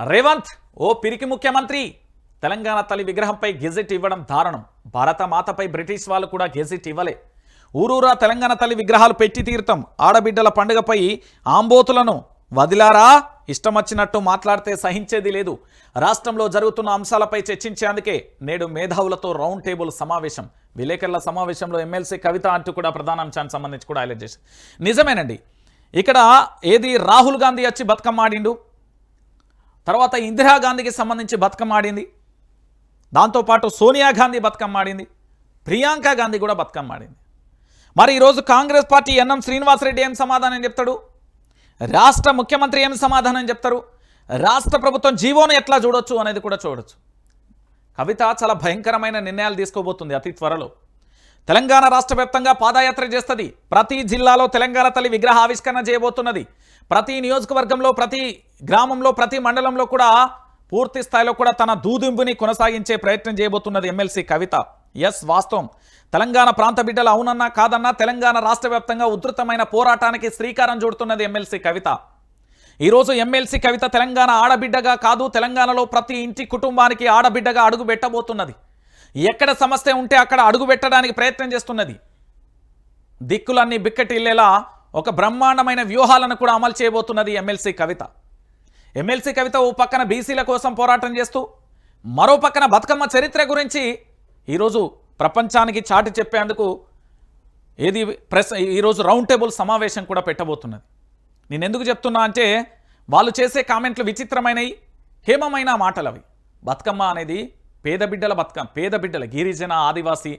రేవంత్ ఓ పిరికి ముఖ్యమంత్రి. తెలంగాణ తల్లి విగ్రహంపై గెజెట్ ఇవ్వడం దారుణం. భారత మాతపై బ్రిటిష్ వాళ్ళు కూడా గెజెట్ ఇవ్వలే. ఊరూరా తెలంగాణ తల్లి విగ్రహాలు పెట్టి తీరుతాం ఆడబిడ్డల పండుగపై ఆంబోతులను వదిలారా? ఇష్టమొచ్చినట్టు మాట్లాడితే సహించేది లేదు. రాష్ట్రంలో జరుగుతున్న అంశాలపై చర్చించేందుకే నేడు మేధావులతో రౌండ్ టేబుల్ సమావేశం. విలేకరుల సమావేశంలో ఎమ్మెల్సీ కవిత అంటూ కూడా ప్రధాన అంశానికి సంబంధించి కూడా హైలైట్ చేశారు. నిజమేనండి. ఇక్కడ ఏది రాహుల్ గాంధీ వచ్చి బతుకమ్మ ఆడిండు? తర్వాత ఇందిరాగాంధీకి సంబంధించి బతుకమ్మ ఆడింది దాంతోపాటు సోనియా గాంధీ బతుకమ్మ ఆడింది ప్రియాంక గాంధీ కూడా బతుకమ్మ ఆడింది మరి ఈరోజు కాంగ్రెస్ పార్టీ ఎన్ఎం శ్రీనివాసరెడ్డి ఏం సమాధానం చెప్తాడు? రాష్ట్ర ముఖ్యమంత్రి ఏం సమాధానం చెప్తారు? రాష్ట్ర ప్రభుత్వం జీవోను ఎట్లా చూడొచ్చు అనేది కూడా చూడొచ్చు. కవిత చాలా భయంకరమైన నిర్ణయాలు తీసుకోబోతుంది అతి త్వరలో. తెలంగాణ రాష్ట్ర వ్యాప్తంగా పాదయాత్ర చేస్తుంది. ప్రతి జిల్లాలో తెలంగాణ తల్లి విగ్రహ ఆవిష్కరణ చేయబోతున్నది. ప్రతి నియోజకవర్గంలో ప్రతి గ్రామంలో ప్రతి మండలంలో కూడా పూర్తి స్థాయిలో కూడా తన దూదింపుని కొనసాగించే ప్రయత్నం చేయబోతున్నది ఎమ్మెల్సీ కవిత. ఎస్ వాస్తవం. తెలంగాణ ప్రాంత బిడ్డలు అవునన్నా కాదన్నా తెలంగాణ రాష్ట్ర వ్యాప్తంగా ఉధృతమైన పోరాటానికి శ్రీకారం చుడుతున్నది ఎమ్మెల్సీ కవిత. ఈరోజు ఎమ్మెల్సీ కవిత తెలంగాణ ఆడబిడ్డగా కాదు తెలంగాణలో ప్రతి ఇంటి కుటుంబానికి ఆడబిడ్డగా అడుగు పెట్టబోతున్నది. ఎక్కడ సమస్య ఉంటే అక్కడ అడుగు పెట్టడానికి ప్రయత్నం చేస్తున్నది. దిక్కులన్నీ బిక్కటిల్లేలా ఒక బ్రహ్మాండమైన వ్యూహాలను కూడా అమలు చేయబోతున్నది ఎమ్మెల్సీ కవిత. ఎమ్మెల్సీ కవిత ఓ పక్కన బీసీల కోసం పోరాటం చేస్తూ మరో పక్కన బతుకమ్మ చరిత్ర గురించి ఈరోజు ప్రపంచానికి చాటి చెప్పేందుకు ఏది ప్రెస్ ఈరోజు రౌండ్ టేబుల్ సమావేశం కూడా పెట్టబోతున్నది. నేను ఎందుకు చెప్తున్నా అంటే వాళ్ళు చేసే కామెంట్లు విచిత్రమైనవి హేమమైన మాటలు అవి బతుకమ్మ అనేది పేద బిడ్డల బతుకం పేద బిడ్డల గిరిజన ఆదివాసీ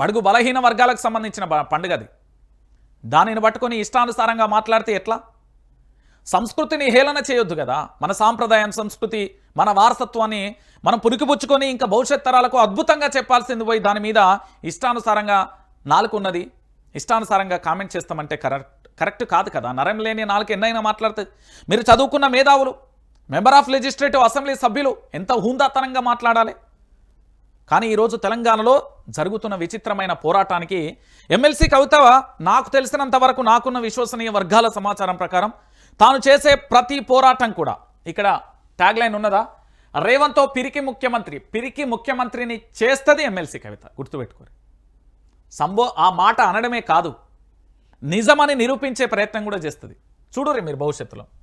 బడుగు బలహీన వర్గాలకు సంబంధించిన పండుగ అది. దానిని పట్టుకొని ఇష్టానుసారంగా మాట్లాడితే ఎట్లా? సంస్కృతిని హేళన చేయొద్దు కదా. మన సాంప్రదాయం సంస్కృతి మన వారసత్వాన్ని మనం పురికిపుచ్చుకొని ఇంకా భవిష్యత్ తరాలకు అద్భుతంగా చెప్పాల్సింది పోయి దాని మీద ఇష్టానుసారంగా నాలుగున్నది ఇష్టానుసారంగా కామెంట్ చేస్తామంటే కరెక్ట్ కరెక్ట్ కాదు కదా. నరం లేని నాలుగు ఎన్నైనా మాట్లాడుతుంది మీరు చదువుకున్న మేధావులు మెంబర్ ఆఫ్ లెజిస్లేటివ్ అసెంబ్లీ సభ్యులు ఎంత హూందాతనంగా మాట్లాడాలి? కానీ ఈరోజు తెలంగాణలో జరుగుతున్న విచిత్రమైన పోరాటానికి ఎమ్మెల్సీ కవిత నాకు తెలిసినంత వరకు నాకున్న విశ్వసనీయ వర్గాల సమాచారం ప్రకారం తాను చేసే ప్రతి పోరాటం కూడా ఇక్కడ ట్యాగ్ లైన్ ఉన్నదా? రేవంత్తో పిరికి ముఖ్యమంత్రి పిరికి ముఖ్యమంత్రిని చేస్తుంది ఎమ్మెల్సీ కవిత గుర్తుపెట్టుకోరు. సంబో ఆ మాట అనడమే కాదు నిజమని నిరూపించే ప్రయత్నం కూడా చేస్తుంది. చూడుర్రి మీరు భవిష్యత్తులో.